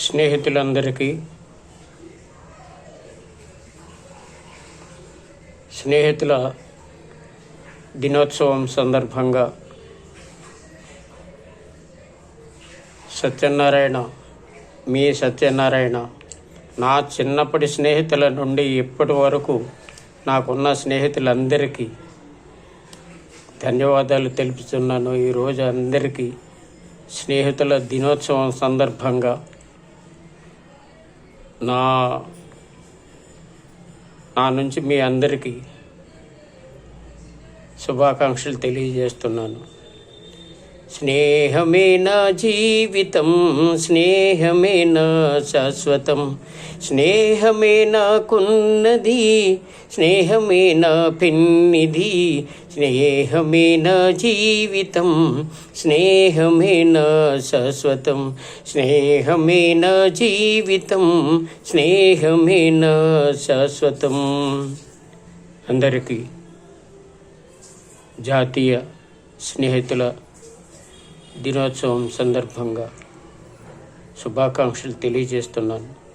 స్నేహితులందరికీ స్నేహితుల దినోత్సవం సందర్భంగా సత్యనారాయణ మీ సత్యనారాయణ నా చిన్నప్పటి స్నేహితుల నుండి ఇప్పటి వరకు నాకున్న స్నేహితులందరికీ ధన్యవాదాలు తెలుపుతున్నాను. ఈరోజు అందరికీ స్నేహితుల దినోత్సవం సందర్భంగా నా నా నుంచి మీ అందరికీ శుభాకాంక్షలు తెలియజేస్తున్నాను. స్నేహమే నా జీవితం స్నేహమే నా శాశ్వతం స్నేహమే నాకున్నది స్నేహమే నా పెన్నిధి స్నేహమే నా జీవితం స్నేహమే నా శాశ్వతం స్నేహమే నా జీవితం స్నేహమే నా శాశ్వతం అందరికీ జాతీయ స్నేహితుల దినోత్సవం సందర్భంగా శుభాకాంక్షలు తెలియజేస్తున్నాను.